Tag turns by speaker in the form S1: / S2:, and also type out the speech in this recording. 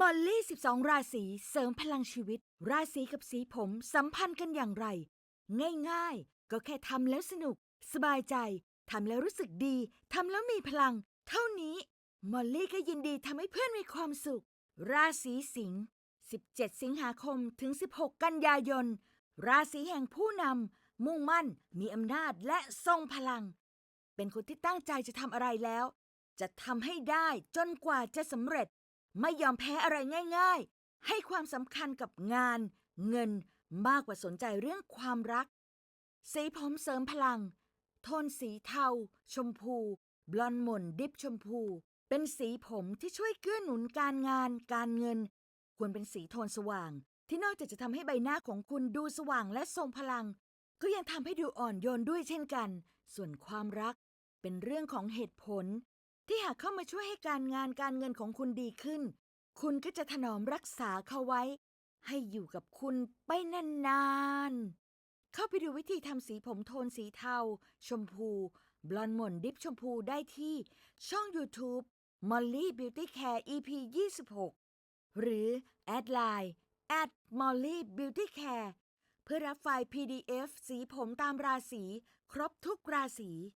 S1: มอลลี่ 12 ราศีเสริมพลังชีวิต ราศีกับสีผมสัมพันธ์กันอย่างไร ง่ายๆ ก็แค่ทำแล้วสนุก สบายใจทำแล้วรู้สึกดีทำแล้วมีพลัง เท่านี้มอลลี่ก็ยินดีทำให้เพื่อนมีความสุข ราศีสิงห์17 สิงหาคมถึง 16 กันยายน ราศีแห่งผู้นำมุ่งมั่น มีอำนาจและทรงพลัง เป็นคนที่ตั้งใจจะทำอะไรแล้ว จะทำให้ได้จนกว่าจะสำเร็จ ไม่ยอมแพ้อะไรง่าย ๆ ให้ความสำคัญกับงาน เงินมากกว่าสนใจเรื่องความรัก สีผมเสริมพลัง โทนสีเทา ชมพู บลอนด์หม่นดิบชมพู เป็นสีผมที่ช่วยเกื้อหนุนการงาน การเงิน ควรเป็นสีโทนสว่าง ที่นอกจากจะทำให้ใบหน้าของคุณดูสว่างและทรงพลัง ก็ยังทำให้ดูอ่อนโยนด้วยเช่นกัน ส่วนความรัก เป็นเรื่องของเหตุผล ที่หากเข้ามาช่วยให้การงานการเงินของคุณดีขึ้น คุณก็จะถนอมรักษาเขาไว้ ให้อยู่กับคุณไปนานๆ เข้าไปดูวิธีทำสีผมโทนสีเทา ชมพู บลอนด์หม่นดิฟชมพูได้ที่ ช่อง YouTube Molly Beauty Care EP 26 หรือแอดไลน์ at Molly Beauty Care เพื่อรับไฟล์ PDF สีผมตามราศี ครบทุกราศี